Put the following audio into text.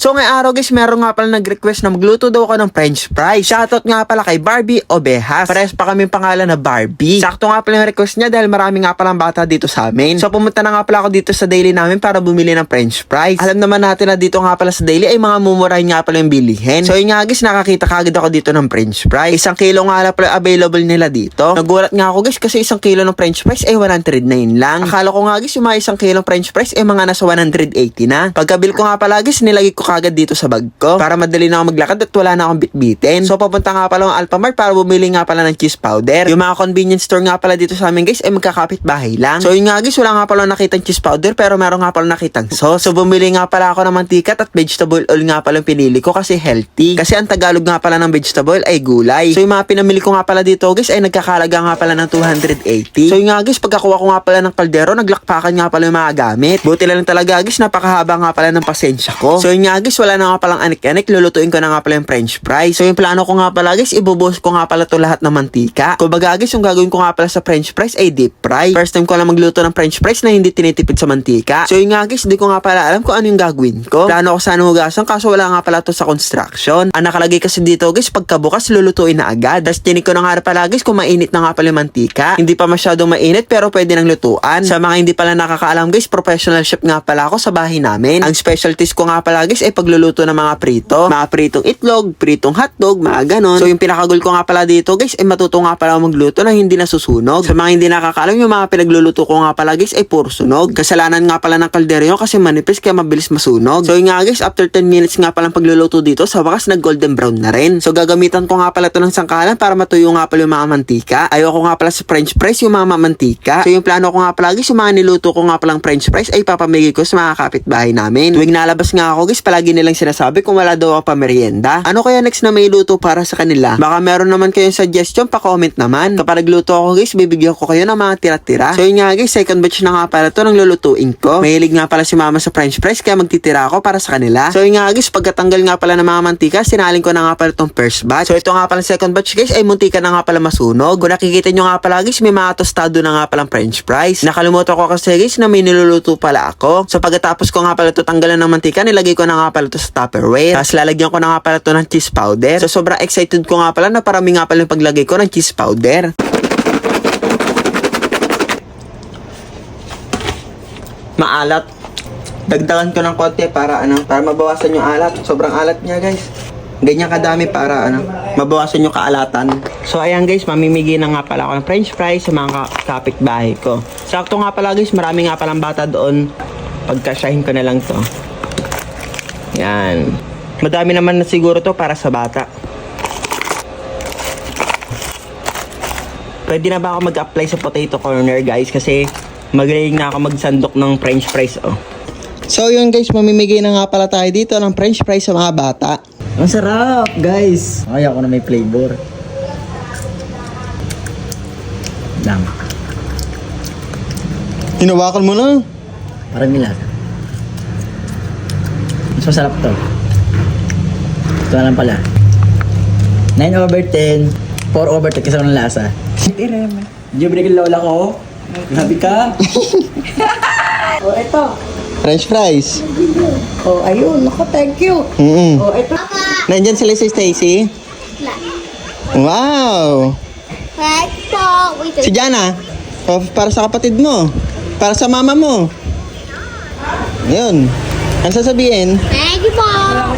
So ngayong araw guys, meron nga pala nag-request na magluto daw ako ng french fries. Shoutout nga pala kay Barbie Obejas. Parehas pa kami pangalan na Barbie. Sakto nga pala yung request niya dahil marami nga palang bata dito sa amin. So pumunta na nga pala ako dito sa daily namin para bumili ng french fries. Alam naman natin na dito nga pala sa daily ay mga mumurahin nga pala yung bilihin. So yun nga guys, nakakita kagad ako dito ng french fries. Isang kilo nga pala available nila dito. Nagulat nga ako guys kasi isang kilo ng french fries ay 109 lang. Akala ko nga guys yung mga isang kilong french fries ay mga nasa 180 na. Pagkabil ko nga pala guys, nilagay ko kagad dito sa bag ko para madali na ako maglakad at wala na akong bitbitin. So papunta nga pala ng Alphamart para bumili nga pala ng cheese powder. Yung mga convenience store nga pala dito sa amin guys ay magkakapit bahay lang. So yun nga guys, wala nga pala nakitang cheese powder pero meron nga pala nakitang sauce. So bumili nga pala ako ng mantika at vegetable oil nga pala yung pinili ko kasi healthy. Kasi ang Tagalog nga pala ng vegetable ay gulay. So yung mga pinamili ko nga pala dito guys ay nagkakalaga nga pala ng 280. So yun nga guys, pagkakuha ko nga pala ng kaldero, naglakpakan nga pala yung mga gamit. Buti lang talaga guys, napakahaba nga pala ng pasensya ko. So yun nga guys, wala na nga palang anik-anik, lulutuin ko na nga pala yung french fries. So yung plano ko nga pala guys, ibubuhos ko nga pala to lahat ng mantika. Kumbaga guys, yung gagawin ko nga pala sa french fries ay deep fry. First time ko lang magluto ng french fries na hindi tinitipid sa mantika. So yun nga guys, di ko nga pala alam kung ano yung gagawin ko. Plano ko sana hugasan kaso wala nga pala to sa construction. Ang nakalagay kasi dito guys, pagkabukas lulutuin na agad. Tapos tinig ko na nga pala guys kung mainit na nga pala yung mantika. Hindi pa masyadong mainit pero pwede nang lutuan. Sa mga hindi pala nakakaalam guys, professional chef nga pala ako sa bahay namin. Ang specialties ko nga pala guys ay pagluluto ng mga prito. Mga pritong itlog, pritong hotdog, mga ganon. So yung pinakagul ko nga pala dito guys ay matuto nga pala magluto na hindi nasusunog. Sa mga hindi nakakaalam yung mga pinagluluto ko nga pala guys ay puro sunog. Kasalanan nga pala ng kaldero yun kasi manipis kaya mabilis masunog. So yun nga guys, after 10 minutes nga palang pagluluto dito, sa wakas nag golden brown na rin. So gagamitan ko nga pala to ng sangkalan para matuyo nga pala yung mga mantika. Ayoko nga pala sa french fries yung mga mantika. So yung plano ko nga pala guys, yung mga niluto ko nga palang french fries ay papamigay ko sa mga kapitbahay namin. Tuwing nalabas nga ako guys, palagi nilang sinasabi kung wala daw ako pamerienda. Ano kaya next na may luto para sa kanila? Baka meron naman kayong suggestion, pa-comment naman. Kapag nagluto ako guys, bibigyan ko kayo ng mga tira-tira. So yun nga guys, second batch na nga pala to ng lulutuin ko. Mahilig nga pala si mama sa french fries kaya magtitira ako para sa kanila. So yun nga guys, pagkatanggal nga pala ng mga mantika, sinalin ko na nga pala tong first batch. So ito nga pala second batch guys, ay muntika na nga pala masunog. Kung nakikita nyo nga pala guys, may mga tostado na nga palang french fries. Nakalimutan ko kasi guys na may niluluto pala ako. So pagkatapos ko nga pala to tanggalan ng mantika, nilagay ko na nga pala to sa Tupperware. Tapos lalagyan ko na nga pala to ng cheese powder. So sobrang excited ko nga pala na parami nga pala yung paglagay ko ng cheese powder. Maalat. Dagdagan ko ng konti para ano, para mabawasan yung alat. Sobrang alat niya, guys. Ganyan kadami para ano, mabawasan yung kaalatan. So ayan guys, mamimigay na nga pala ako ng french fries sa mga ka- kapitbahay ko. Sakto nga pala guys, marami nga palang bata doon. Pagkasyahin ko na lang to. Yan. Madami naman na siguro to para sa bata. Pwede na ba ako mag-apply sa potato corner guys? Kasi magaling na ako magsandok ng french fries oh. So yun guys, mamimigay na nga pala tayo dito ng french fries sa mga bata. Ang sarap, guys. Ay, ako na may flavor. Lang. Hinawakan mo na. Parang nila. Mas masarap to. Ito na lang pala. 9 over 10. 4 over 10 kasi ng lasa. Irem. Hindi mo binigil lola ko. Grabe ka. Oh, ito. French fries. Oh, ayun. Naku, thank you. Mm Oh, ito. Nandyan sila si Stacy. Wow! Si Jana. Oh, para sa kapatid mo. Para sa mama mo. Ayun. Ang sasabihin? Thank you po.